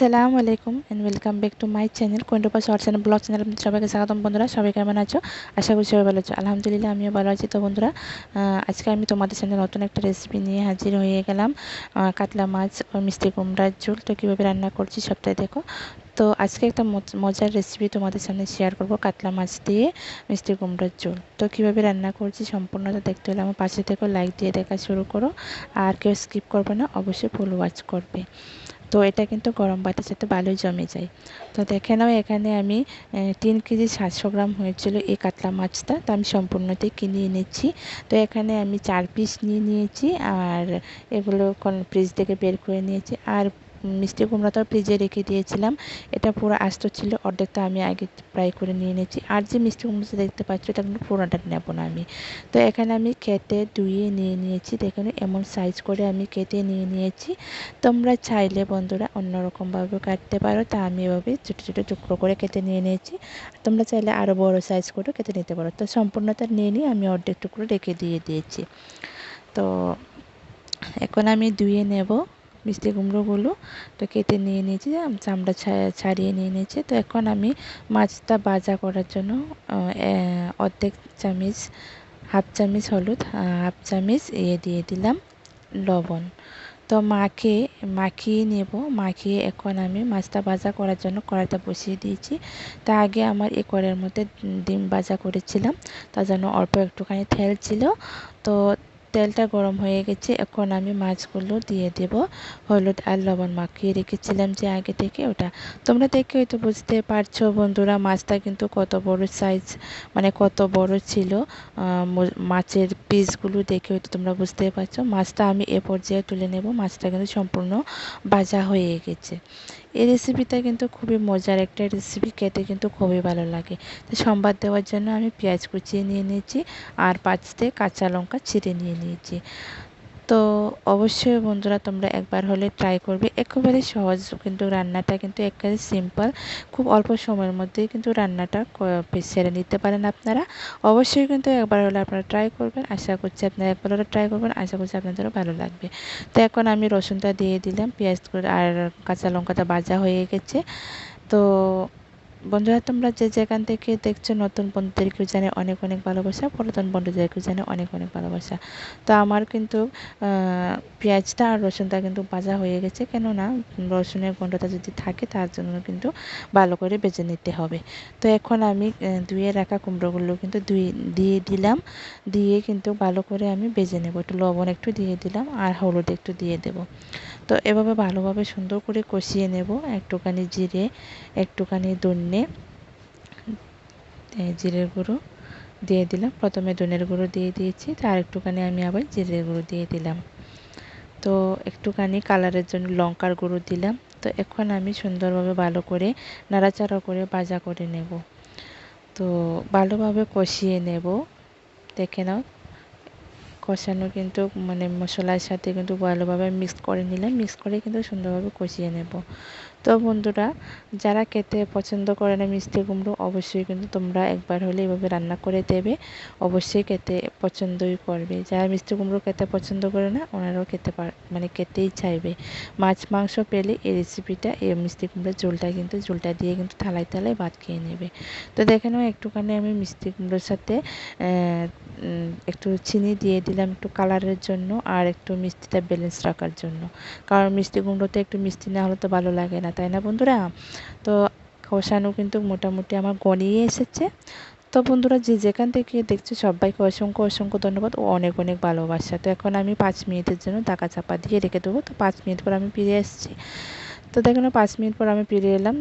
আসসালামু আলাইকুম and welcome back to my channel কোয়েন্টোপা shorts and blog channel সবাইকে স্বাগতম বন্ধুরা, সবাই কেমন আছো? আশা করি সবাই ভালো আছো। আলহামদুলিল্লাহ, আমিও ভালো আছি। তো বন্ধুরা আজকে আমি তোমাদের সামনে নতুন একটা রেসিপি নিয়ে হাজির হয়ে গেলাম। কাতলা মাছ ও মিষ্টি কুমড়ার ঝোল। তো কীভাবে রান্না করছি সবটাই দেখো। তো আজকে একটা মজার রেসিপি তোমাদের সামনে শেয়ার করব, কাতলা মাছ দিয়ে মিষ্টি কুমড়ার ঝোল। তো কীভাবে রান্না করছি সম্পূর্ণটা দেখতে হলে আমার পাশে থেকে লাইক দিয়ে দেখা শুরু করো। আর কেউ স্কিপ করবে না, অবশ্যই ফুল ওয়াচ করবে। তো এটা কিন্তু গরম ভাতের সাথে ভালোই জমে যায়। তো দেখে নাও, এখানে আমি তিন কেজি সাতশো গ্রাম হয়েছিল এই কাতলা মাছটা। তো আমি সম্পূর্ণটাই কিনে এনেছি। তো এখানে আমি চার পিস নিয়ে নিয়েছি। আর এগুলো কোন ফ্রিজ থেকে বের করে নিয়েছি। আর মিষ্টি কুমড়াটাও ফ্রিজে রেখে দিয়েছিলাম। এটা পুরো আস্ত ছিল, অর্ধেকটা আমি আগে ফ্রাই করে নিয়ে নিয়েছি। আর যে মিষ্টি কুমড়োটা দেখতে পাচ্ছ, এটা কিন্তু পুরোটা নেব না আমি। তো এখানে আমি কেটে ধুয়ে নিয়ে নিয়েছি। দেখুন, এমন সাইজ করে আমি কেটে নিয়ে নিয়েছি। তোমরা চাইলে বন্ধুরা অন্যরকমভাবে কাটতে পারো। তা আমি এভাবে ছোটো ছোটো টুকরো করে কেটে নিয়ে নিয়েছি। তোমরা চাইলে আরও বড় সাইজ করে কেটে নিতে পারো। তো সম্পূর্ণটা নিয়ে নিয়ে আমি অর্ধেক টুকরো রেখে দিয়ে দিয়েছি। তো এখন আমি ধুয়ে নেব। মিষ্টি কুমড়োগুলো তো কেটে নিয়ে নিয়েছি চামড়া ছাড়িয়ে নিয়ে নিয়েছি। তো এখন আমি মাছটা ভাজা করার জন্য অর্ধেক চামিচ, হাফ চামিচ হলুদ হাফ চামিচ ইয়ে দিয়ে দিলাম লবণ। তো মাকে মাখিয়ে নেব, মাখিয়ে এখন আমি মাছটা ভাজা করার জন্য কড়াইটা বসিয়ে দিয়েছি। তা আগে আমার এই কড়াইয়ের মধ্যে ডিম ভাজা করেছিলাম তার জন্য অল্প একটুখানি তেল ছিল। তো তেলটা গরম হয়ে গেছে, এখন আমি মাছগুলো দিয়ে দেব। হলুদ আর লবণ মাখিয়ে রেখেছিলাম যে আগে থেকে ওটা। তোমরা দেখে হয়তো বুঝতে পারছ বন্ধুরা, মাছটা কিন্তু কত বড় সাইজ মানে কত বড় ছিল। মাছের পিসগুলো দেখে হয়তো তোমরা বুঝতে পারছ। মাছটা আমি এ পর্যায়ে তুলে নেব। মাছটা কিন্তু সম্পূর্ণ ভাজা হয়ে গেছে। এই রেসিপিটা কিন্তু খুবই মজার একটা রেসিপি খেতে কিন্তু খুবই ভালো লাগে। তো সম্বাদ দেওয়ার জন্য আমি পেঁয়াজ কুচিয়ে নিয়ে নিয়েছি আর পাঁচতে কাঁচা লঙ্কা ছিঁড়ে নিয়ে নিয়েছি। তো অবশ্যই বন্ধুরা তোমরা একবার হলে ট্রাই করবে। একেবারে সহজ কিন্তু রান্নাটা কিন্তু একেবারে সিম্পল খুব অল্প সময়ের মধ্যেই কিন্তু রান্নাটা সেরে নিতে পারেন আপনারা। অবশ্যই কিন্তু একবার হলে আপনারা ট্রাই করবেন। আশা করছি আপনারা একবার হলে ট্রাই করবেন। আশা করছি আপনাদেরও ভালো লাগবে। তো এখন আমি রসুনটা দিয়ে দিলাম। পেঁয়াজ আর কাঁচা লঙ্কাটা ভাজা হয়ে গেছে। তো বন্ধুরা, তোমরা যে যেখান থেকে দেখছ নতুন বন্ধুদেরকেও জানে অনেক অনেক ভালোবাসা, পুরাতন বন্ধুদেরকেও জানে অনেক অনেক ভালোবাসা। তো আমার কিন্তু পেঁয়াজটা আর রসুনটা কিন্তু ভাজা হয়ে গেছে, কেননা রসুনের গন্ধটা যদি থাকে তার জন্য কিন্তু ভালো করে বেজে নিতে হবে। তো এখন আমি ধুয়ে রাখা কুমড়োগুলো কিন্তু ধুয়ে, দিয়ে দিলাম, দিয়ে কিন্তু ভালো করে আমি বেজে নেব। একটু লবণ একটু দিয়ে দিলাম আর হলুদ একটু দিয়ে দেব। তো এভাবে ভালোভাবে সুন্দর করে কষিয়ে নেব। একটুখানি জিরে, একটুখানি ধনে জিরের গুঁড়ো দিয়ে দিলাম। প্রথমে ধনের গুঁড়ো দিয়ে দিয়েছি, তার একটুখানি আমি আবার জিরের গুঁড়ো দিয়ে দিলাম। তো একটুখানি কালারের জন্য লঙ্কার গুঁড়ো দিলাম। তো এখন আমি সুন্দরভাবে ভালো করে নাড়াচাড়া করে ভাজা করে নেব। তো ভালোভাবে কষিয়ে নেব। দেখে নাও কষানো কিন্তু মানে মশলার সাথে কিন্তু ভালোভাবে মিক্স করে নিলে মিক্স করে কিন্তু সুন্দরভাবে কষিয়ে নেব। তো বন্ধুরা, যারা খেতে পছন্দ করে না মিষ্টি কুমড়ো, অবশ্যই কিন্তু তোমরা একবার হলে এভাবে রান্না করে দেবে। অবশ্যই খেতে পছন্দই করবে। যারা মিষ্টি কুমড়ো খেতে পছন্দ করে না, ওনারাও খেতে পার মানে খেতেই চাইবে। মাছ, মাংস পেলে এই রেসিপিটা এই মিষ্টি কুমড়োর ঝোলটা কিন্তু, ঝোলটা দিয়ে কিন্তু থালায় থালায় ভাত খেয়ে নেবে। তো দেখে নাও, একটুখানি আমি মিষ্টি কুমড়োর সাথে একটু চিনি দিয়ে দিলাম একটু কালারের জন্য আর একটু মিষ্টিটা ব্যালেন্স রাখার জন্য। কারণ মিষ্টি কুমড়োতে একটু মিষ্টি না হলে তো ভালো লাগে না। তাই না বন্ধুরা? তো কষানো কিন্তু মোটামুটি আমার গনিয়ে এসেছে। তো বন্ধুরা, যে যেখান থেকে দেখছ সবাইকে অসংখ্য অসংখ্য ধন্যবাদ ও অনেক অনেক ভালোবাসা। তো এখন আমি পাঁচ মিনিটের জন্য টাকা চাপা দিয়ে রেখে দেবো। তো পাঁচ মিনিট পর আমি ফিরে এসেছি তো দেখুন, পাঁচ মিনিট পর আমি ফিরে এলাম।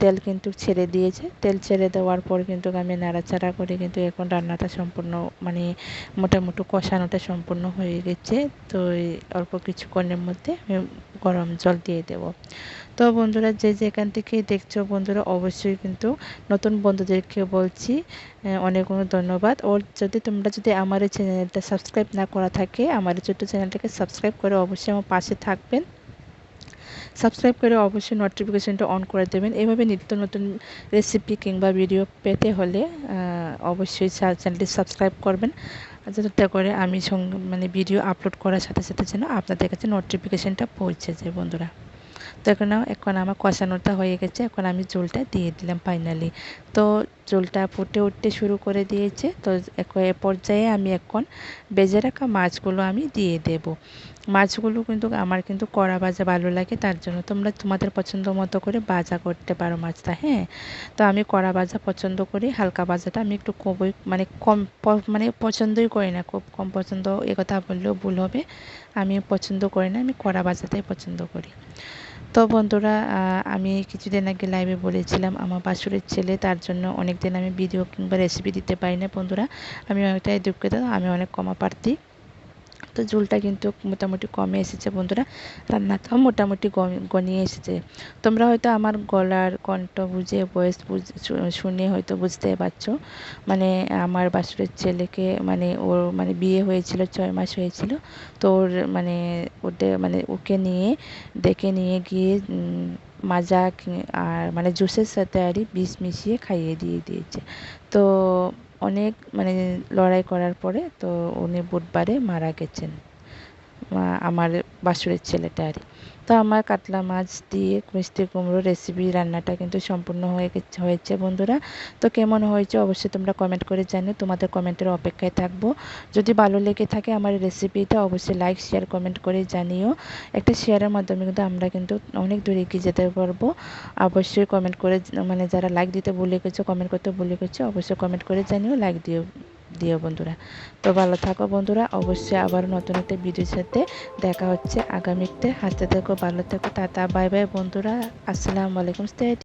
তেল কিন্তু ছেড়ে দিয়েছে। তেল ছেড়ে দেওয়ার পর কিন্তু আমি নাড়াচাড়া করে কিন্তু এখন রান্নাটা সম্পূর্ণ মানে মোটামুটি কষানোটা সম্পূর্ণ হয়ে গেছে। তো অল্প কিছুক্ষণের মধ্যে আমি গরম জল দিয়ে দেব। তো বন্ধুরা, যে যেখান থেকে দেখছ বন্ধুরা, অবশ্যই কিন্তু নতুন বন্ধুদেরকে বলছি অনেক অনেক ধন্যবাদ। ওর যদি তোমরা যদি আমার এই চ্যানেলটা সাবস্ক্রাইব না করা থাকে, আমার ছোট্ট চ্যানেলটাকে সাবস্ক্রাইব করে অবশ্যই আমার পাশে থাকবেন। সাবস্ক্রাইব করে অবশ্যই নোটিফিকেশানটা অন করে দেবেন। এভাবে নিত্য নতুন রেসিপি কিংবা ভিডিও পেতে হলে অবশ্যই চ্যানেলটি সাবস্ক্রাইব করবেন। যাতে করে আমি মানে ভিডিও আপলোড করার সাথে সাথে যেন আপনাদের কাছে নোটিফিকেশানটা পৌঁছে যায় বন্ধুরা। তো এখন এখন আমার কষানোটা হয়ে গেছে। এখন আমি ঝোলটা দিয়ে দিলাম ফাইনালি তো ঝোলটা ফুটে উঠতে শুরু করে দিয়েছে। তো এ পর্যায়ে আমি এখন বেজে রাখা মাছগুলো আমি দিয়ে দেব। মাছগুলো কিন্তু আমার কিন্তু কড়া ভাজা ভালো লাগে, তার জন্য তোমরা তোমাদের পছন্দ মতো করে ভাজা করতে পারো মাছটা হ্যাঁ? তো আমি কড়া ভাজা পছন্দ করি, হালকা ভাজাটা আমি একটু কমই মানে কম মানে পছন্দই করি না, খুব কম পছন্দ, এ কথা বললেও ভুল হবে আমি পছন্দ করি না, আমি কড়া ভাজাটাই পছন্দ করি। তো বন্ধুরা আমি কিছুদিন আগে লাইভে বলেছিলাম, আমার বাসুরের ছেলে, তার জন্য অনেক দিন আমি ভিডিও কিংবা রেসিপি দিতে পারি না বন্ধুরা, আমি অনেকটাই দুঃখিত, আমি অনেক কমা প্রার্থী তো ঝোলটা কিন্তু মোটামুটি কমে এসেছে বন্ধুরা। রান্নাটাও মোটামুটি গনিয়ে এসেছে। তোমরা হয়তো আমার গলার কণ্ঠ বুঝে বয়স শুনে হয়তো বুঝতে পারছ। মানে আমার বাসুরের ছেলেকে মানে ওর মানে বিয়ে হয়েছিল, ছয় মাস হয়েছিল। তো ওর মানে ওদের মানে ওকে নিয়ে, ডেকে নিয়ে গিয়ে মাজা আর মানে জুসের সাথে আরই বিষ মিশিয়ে খাইয়ে দিয়ে দিয়েছে। তো অনেক মানে লড়াই করার পরে তো উনি বুধবারে মারা গেছেন। আমার বাসুরের ছেলেটা আর তো আমার কাতলা মাছ দিয়ে মিষ্টি কুমড়ো রেসিপি রান্নাটা কিন্তু সম্পূর্ণ হয়ে গেছে, হয়েছে বন্ধুরা। তো কেমন হয়েছে অবশ্যই তোমরা কমেন্ট করে জানিও, তোমাদের কমেন্টের অপেক্ষায় থাকব। যদি ভালো লেগে থাকে আমার রেসিপিটা অবশ্যই লাইক শেয়ার কমেন্ট করে জানিও। একটা শেয়ারের মাধ্যমে কিন্তু আমরা কিন্তু অনেক দূরে এগিয়ে যেতে পারব। অবশ্যই কমেন্ট করে মানে যারা লাইক দিতে ভুলে গেছো কমেন্ট করতে ভুলে গেছো, অবশ্যই কমেন্ট করে জানিও লাইক দিও। দিও বন্ধুরা। তো ভালো থাকো বন্ধুরা, অবশ্যই আবার নতুন একটা ভিডিওর সাথে দেখা হচ্ছে। আগামীতে হাসতে থাকো, ভালো থাকো, টাটা, বাই বাই বন্ধুরা। আসসালামু আলাইকুম স্টে